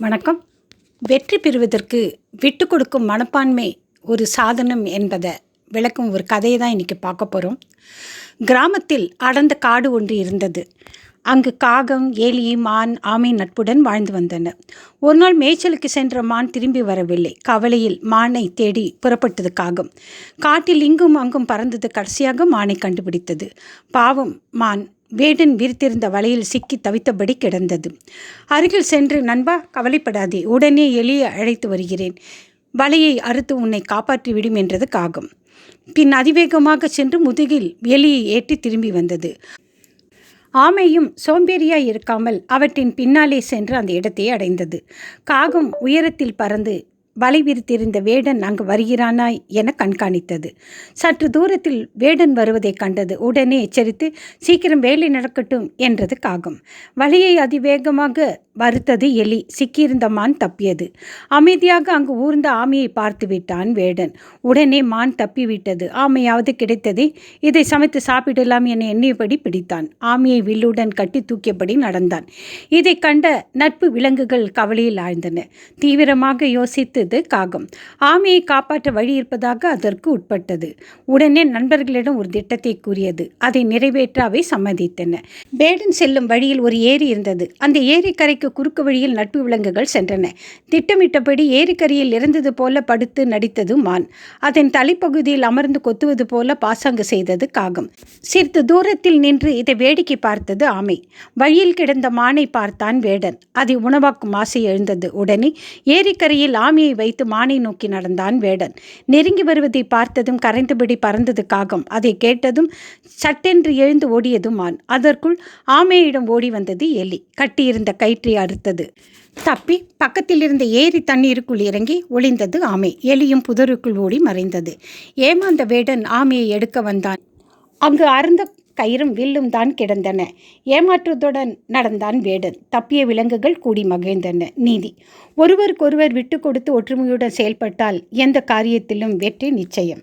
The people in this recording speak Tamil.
வணக்கம். வெற்றி பெறுவதற்கு விட்டு கொடுக்கும் மனப்பான்மை ஒரு சாதனம் என்பதை விளக்கும் ஒரு கதையை தான் இன்றைக்கி பார்க்க போகிறோம் கிராமத்தில் அடர்ந்த காடு ஒன்று இருந்தது. அங்கு காகம் ஏலி மான் ஆமை நட்புடன் வாழ்ந்து வந்தன. ஒரு நாள் மேய்ச்சலுக்கு சென்ற மான் திரும்பி வரவில்லை. கவலையில் மானை தேடி புறப்பட்டது காகம். காட்டில் இங்கும் அங்கும் பறந்தது கடைசியாக மானை கண்டுபிடித்தது. பாவம் மான் வேடன் விரித்திருந்த வலையில் சிக்கி தவித்தபடி கிடந்தது. அருகில் சென்று நண்பா கவலைப்படாதே உடனே எலியை அழைத்து வருகிறேன். வலையை அறுத்து உன்னை காப்பாற்றிவிடும் என்றது காகம். பின் அதிவேகமாக சென்று முதுகில் எலியை ஏற்றி திரும்பி வந்தது. ஆமையும் சோம்பேறியாய் இருக்காமல் அவற்றின் பின்னாலே சென்று அந்த இடத்தை அடைந்தது. காகம் உயரத்தில் பறந்து வலை விரித்திருந்த வேடன் அங்கு வருகிறானாய் என கண்காணித்தது. சற்று தூரத்தில் வேடன் வருவதை கண்டது உடனே எச்சரித்து சீக்கிரம் வேலை நடக்கட்டும் என்றது காகம். வலையை அதிவேகமாக வருத்தது எலி. சிக்கியிருந்த மான் தப்பியது. அமைதியாக அங்கு ஊர்ந்த ஆமையை பார்த்து விட்டான் வேடன். உடனே மான் தப்பிவிட்டது. ஆமையாவது கிடைத்ததே. இதை சமைத்து சாப்பிடலாம் என எண்ணியபடி பிடித்தான். ஆமையை வில்லுடன் கட்டி தூக்கியபடி நடந்தான். இதை கண்ட நட்பு விலங்குகள் கவலையில் ஆழ்ந்தன. தீவிரமாக யோசித்து யோசித்தது காகம். ஆமையை காப்பாற்ற வழி இருப்பதாக அதற்கு உட்பட்டது. உடனே நண்பர்களிடம் ஒரு திட்டத்தை கூறியது. அதை நிறைவேற்ற அவை சம்மதித்தன. பேடன் செல்லும் வழியில் ஒரு ஏரி இருந்தது. அந்த ஏரிக்கரைக்கு குறுக்கு வழியில் நட்பு விலங்குகள் சென்றன. திட்டமிட்டபடி ஏரிக்கரையில் இறந்தது போல படுத்து நடித்தது மான். அதன் தலைப்பகுதியில் அமர்ந்து கொத்துவது போல பாசாங்கு செய்தது காகம். சிறிது தூரத்தில் நின்று இதை வேடிக்கை பார்த்தது ஆமை. வழியில் கிடந்த மானை பார்த்தான் வேடன். அதை உணவாக்கும் ஆசை எழுந்தது. உடனே ஏரிக்கரையில் ஆமையை வைத்து மானை நோக்கி நடந்தான் வேடன். நெருங்கி வருவதை பார்த்ததும் கரைந்தபடி பறந்தது காகம். அதை கேட்டதும் சட்டென்று எழுந்து ஓடியது மான் அதற்குள் ஆமையிடம் ஓடி வந்தது எலி. கட்டியிருந்த கயிற்றை அறுத்தது. தப்பி பக்கத்தில் இருந்த ஏரி தண்ணீருக்குள் இறங்கி ஒளிந்தது ஆமை. எலியும் புதருக்குள் ஓடி மறைந்தது. ஏமாந்த வேடன் ஆமையை எடுக்க வந்தான். அங்கு அருந்த கயிறும் வில்லும் தான் கிடந்தன. ஏமாற்றத்துடன் நடந்தான் வேடன் தப்பிய விலங்குகள் கூடி மகிழ்ந்தன. நீதி. ஒருவருக்கொருவர் விட்டு கொடுத்து ஒற்றுமையுடன் செயல்பட்டால் எந்த காரியத்திலும் வெற்றி நிச்சயம்.